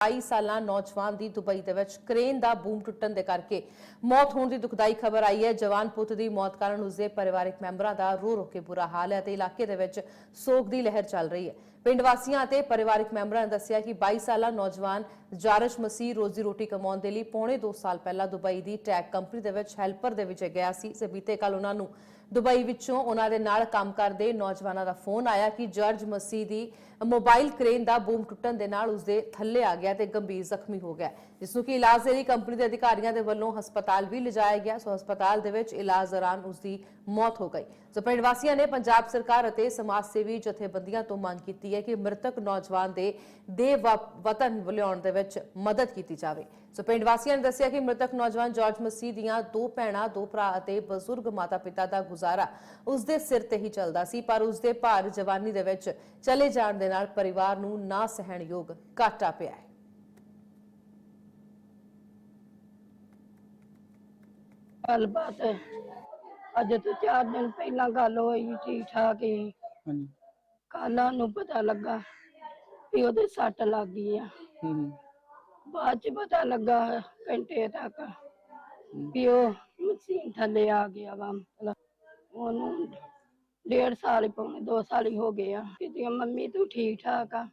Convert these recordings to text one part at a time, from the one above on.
22 ਸਾਲਾਂ ਨੌਜਵਾਨ ਦੀ ਦੁਬਈ ਦੇ ਵਿੱਚ ਕ੍ਰੇਨ ਦਾ ਬੂਮ ਟੁੱਟਣ ਦੇ ਕਰਕੇ ਮੌਤ ਹੋਣ ਦੀ ਦੁਖਦਾਈ ਖਬਰ ਆਈ ਹੈ। ਜਵਾਨ ਪੁੱਤ ਦੀ ਮੌਤ ਕਾਰਨ ਉਸਦੇ ਪਰਿਵਾਰਕ ਮੈਂਬਰਾਂ ਦਾ ਰੋ ਰੋ ਕੇ ਬੁਰਾ ਹਾਲ ਹੈ ਤੇ ਇਲਾਕੇ ਦੇ ਵਿੱਚ ਸੋਗ ਦੀ ਲਹਿਰ ਚੱਲ ਰਹੀ ਹੈ। ਪਿੰਡ ਵਾਸੀਆਂ ਅਤੇ ਪਰਿਵਾਰਕ ਮੈਂਬਰਾਂ ਨੇ ਦੱਸਿਆ ਕਿ 22 ਸਾਲਾ ਨੌਜਵਾਨ ਜਾਰਜ ਮਸੀਹ ਰੋਜ਼ੀ ਰੋਟੀ ਕਮਾਉਣ ਦੇ ਲਈ ਪੌਣੇ 2 ਸਾਲ ਪਹਿਲਾਂ ਦੁਬਈ ਦੀ ਟੈਕ ਕੰਪਨੀ ਦੇ ਵਿੱਚ ਹੈਲਪਰ ਦੇ ਵਿੱਚ ਗਿਆ ਸੀ। ਤੇ ਬੀਤੇ ਕੱਲ ਉਹਨਾਂ ਨੂੰ ਦੁਬਈ ਵਿੱਚੋਂ ਉਹਨਾਂ ਦੇ ਨਾਲ ਕੰਮ ਕਰਦੇ ਨੌਜਵਾਨਾਂ ਦਾ ਫੋਨ ਆਇਆ ਕਿ ਜਾਰਜ ਮਸੀਹ ਦੀ ਮੋਬਾਈਲ ਕ੍ਰੇਨ ਦਾ ਬੂਮ ਟੁੱਟਣ ਦੇ ਨਾਲ ਉਸਦੇ ਥੱਲੇ ਆ ਗਿਆ ਤੇ ਗੰਭੀਰ ਜ਼ਖਮੀ ਹੋ ਗਿਆ। ਜਿਸ ਨੂੰ ਕਿ ਇਲਾਜ ਦੇ ਲਈ ਕੰਪਨੀ ਦੇ ਅਧਿਕਾਰੀਆਂ ਦੇ ਵੱਲੋਂ ਹਸਪਤਾਲ ਵੀ ਲਿਜਾਇਆ ਗਿਆ, ਸੋ ਹਸਪਤਾਲ ਦੇ ਵਿੱਚ ਇਲਾਜ ਦੌਰਾਨ ਉਸਦੀ ਮੌਤ ਹੋ ਗਈ। ਸੋ ਪਿੰਡ ਵਾਸੀਆਂ ਨੇ ਪੰਜਾਬ ਸਰਕਾਰ ਅਤੇ ਸਮਾਜ ਸੇਵੀ ਜਥੇਬੰਦੀਆਂ ਤੋਂ ਮੰਗ ਕੀਤੀ ਹੈ ਕਿ ਮ੍ਰਿਤਕ ਨੌਜਵਾਨ ਦੇ ਦੇਹ ਵਤਨ ਲਿਆਉਣ ਦੇ ਵਿੱਚ ਮਦਦ ਕੀਤੀ ਜਾਵੇ। ਸੋ ਪਿੰਡ ਵਾਸੀਆਂ ਨੇ ਦੱਸਿਆ ਕਿ ਮ੍ਰਿਤਕ ਨੌਜਵਾਨ ਜਾਰਜ ਮਸੀਹ ਦੀਆਂ ਦੋ ਭੈਣਾਂ ਦੋ ਭਰਾ ਅਤੇ ਬਜ਼ੁਰਗ ਮਾਤਾ-ਪਿਤਾ ਦਾ ਗੁਜ਼ਾਰਾ ਉਸ ਦੇ ਸਿਰ ਤੇ ਹੀ ਚੱਲਦਾ ਸੀ ਪਰ ਉਸ ਦੇ ਭਾਰ ਜਵਾਨੀ ਦੇ ਵਿੱਚ ਚਲੇ ਜਾਣ ਦੇ ਨਾਲ ਪਰਿਵਾਰ ਨੂੰ ਨਾ ਸਹਿਣਯੋਗ ਘਾਟਾ ਪਿਆ ਹੈ। ਗੱਲਬਾਤ ਅੱਜ ਤੋਂ ਚਾਰ ਦਿਨ ਪਹਿਲਾਂ ਗੱਲ ਹੋਈ ਠੀਕ ਠਾਕ ਹੀ। ਹਾਂਜੀ। ਕੱਲ੍ਹ ਨੂੰ ਪਤਾ ਲੱਗਾ ਵੀ ਉਹਦੇ ਸੱਟ ਲੱਗ ਗਈ ਆ। ਹੂੰ ਬਾਅਦ ਚ ਪਤਾ ਲੱਗਾ ਘੰਟੇ ਤੱਕ ਵੀ ਉਹ ਮਸ਼ੀਨ ਥੱਲੇ ਆ ਗਿਆ ਵਾ। ਮਤਲਬ ਉਹਨੂੰ ਡੇਢ ਸਾਲ ਹੀ ਪੌਣੇ ਦੋ ਸਾਲ ਹੀ ਹੋ ਗਏ ਆ। ਕਿਤੇ ਮੰਮੀ ਤੂੰ ਠੀਕ ਠਾਕ ਆ?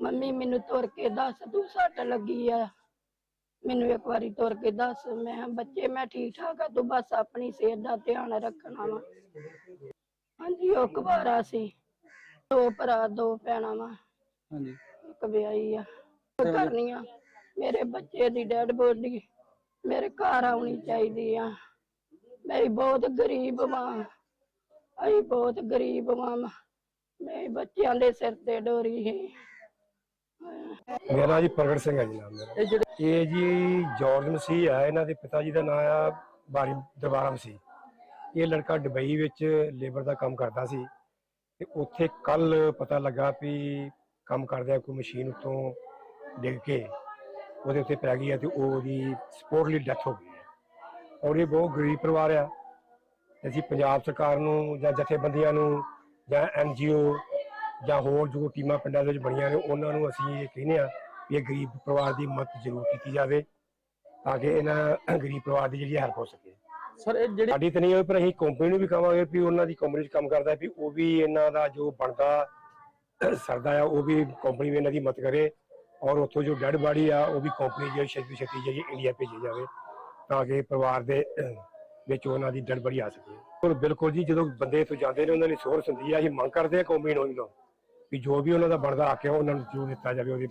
ਮੰਮੀ ਮੈਨੂੰ ਤੁਰ ਕੇ ਦੱਸ ਤੂੰ ਸੱਟ ਲੱਗੀ ਆ? ਮੈਨੂੰ ਇੱਕ ਵਾਰੀ ਤੁਰ ਕੇ ਦੱਸ। ਮੈਂ ਬੱਚੇ ਮੈਂ ਠੀਕ ਠਾਕ ਆ ਤੂੰ ਬਸ ਆਪਣੀ ਸਿਹਤ ਦਾ ਧਿਆਨ ਰੱਖਣਾ ਵਾ। ਹਾਂਜੀ ਉਹ ਕੁਵਾਰਾ ਸੀ। ਦੋ ਭਰਾ ਦੋ ਭੈਣਾਂ ਵਾ। ਹਾਂਜੀ। ਇੱਕ ਵਿਆਹੀ ਆ। ਉਹ ਕਰਨੀ ਆ। ਮੇਰੇ ਬੱਚੇ ਦੀ ਡੈਡ ਬੋਡੀ ਮੇਰੇ ਘਰ ਆਉਣੀ ਚਾਹੀਦੀ ਆ। ਮੈਂ ਬਹੁਤ ਗਰੀਬ ਵਾਂ। ਅਸੀਂ ਬਹੁਤ ਗਰੀਬ ਵਾਂ। ਮੈਂ ਬੱਚਿਆਂ ਦੇ ਸਿਰ ਤੇ ਡੋਰੀ ਹੈ ਮੇਰਾ ਜੀ ਪ੍ਰਗਟ ਸਿੰਘ ਹੈ ਜੀ ਨਾਮ ਮੇਰਾ। ਇਹ ਜਿਹੜੇ ਇਹ ਜੀ ਜਾਰਜ ਮਸੀਹ ਹੈ ਇਹਨਾਂ ਦੇ ਪਿਤਾ ਜੀ ਦਾ ਨਾਮ ਆ ਬਾਰੀ ਦਰਬਾਰਾ ਮਸੀਹ। ਇਹ ਲੜਕਾ ਦੁਬਈ ਵਿੱਚ ਲੇਬਰ ਦਾ ਕੰਮ ਕਰਦਾ ਸੀ। ਤੇ ਉੱਥੇ ਕੱਲ ਪਤਾ ਲੱਗਾ ਵੀ ਕੰਮ ਕਰਦਿਆਂ ਕੋਈ ਮਸ਼ੀਨ ਉੱਤੋਂ ਡਿੱਗ ਕੇ ਉਹਦੇ ਉੱਤੇ ਪੈ ਗਈ ਹੈ ਤੇ ਉਹਦੀ ਸਪੋਰਟਲੀ ਡੈਥ ਹੋ ਗਈ ਹੈ ਔਰ ਇਹ ਬਹੁਤ ਗਰੀਬ ਪਰਿਵਾਰ ਆ। ਅਸੀਂ ਪੰਜਾਬ ਸਰਕਾਰ ਨੂੰ ਜਾਂ ਜਥੇਬੰਦੀਆਂ ਨੂੰ ਜਾਂ ਐਨਜੀਓ ਜਾਂ ਹੋਰ ਜੋ ਟੀਮਾਂ ਪਿੰਡਾਂ ਦੇ ਵਿੱਚ ਬਣੀਆਂ ਨੇ, ਉਹਨਾਂ ਨੂੰ ਅਸੀਂ ਇਹ ਕਹਿੰਦੇ ਆ ਵੀ ਇਹ ਗਰੀਬ ਪਰਿਵਾਰ ਦੀ ਮਦਦ ਜ਼ਰੂਰ ਕੀਤੀ ਜਾਵੇ ਤਾਂ ਕਿ ਇਹਨਾਂ ਗਰੀਬ ਪਰਿਵਾਰ ਦੀ ਜਿਹੜੀ ਹੈਲਪ ਹੋ ਸਕੇ। ਸਰ, ਇਹ ਜਿਹੜੇ ਸਾਡੀ ਤਾਂ ਨਹੀਂ ਹੋਈ, ਪਰ ਅਸੀਂ ਕੰਪਨੀ ਨੂੰ ਵੀ ਕਹਾਂਗੇ ਵੀ ਉਹਨਾਂ ਦੀ ਕੰਪਨੀ 'ਚ ਕੰਮ ਕਰਦਾ ਵੀ ਉਹ ਵੀ ਇਹਨਾਂ ਦਾ ਜੋ ਬਣਦਾ, ਸਰਦਾ ਆ, ਉਹ ਵੀ ਕੰਪਨੀ ਵੀ ਇਹਨਾਂ ਦੀ ਮਦਦ ਕਰੇ ਔਰ ਉੱਥੋਂ ਜੋ ਡੈਡ ਬਾਡੀ ਆ, ਉਹ ਵੀ ਕੰਪਨੀ ਜਿਹੜੀ ਛੇਤੀ ਛੇਤੀ ਜਿਹੜੀ ਇੰਡੀਆ ਭੇਜੀ ਜਾਵੇ ਤਾਂ ਕਿ ਪਰਿਵਾਰ ਦੇ ਵਿੱਚ ਉਹਨਾਂ ਦੀ ਡੈਡ ਬਾਡੀ ਆ ਸਕੇ। ਔਰ ਬਿਲਕੁਲ ਜੀ, ਜਦੋਂ ਬੰਦੇ ਇੱਥੋਂ ਜਾਂਦੇ ਨੇ, ਉਹਨਾਂ ਦੀ ਸੋਰਸ ਹੁੰਦੀ ਆ, ਅਸੀਂ ਮੰਗ ਕਰਦੇ ਆ ਕੰਪਨੀ ਨੂੰ ਵੀ ਜੋ ਵੀ ਉਹਨਾਂ ਦਾ ਬਣਦਾ ਆ ਕੇ ਉਹਨਾਂ ਨੂੰ ਜ਼ਰੂਰ ਦਿੱਤਾ ਜਾਵੇ, ਉਹਦੀ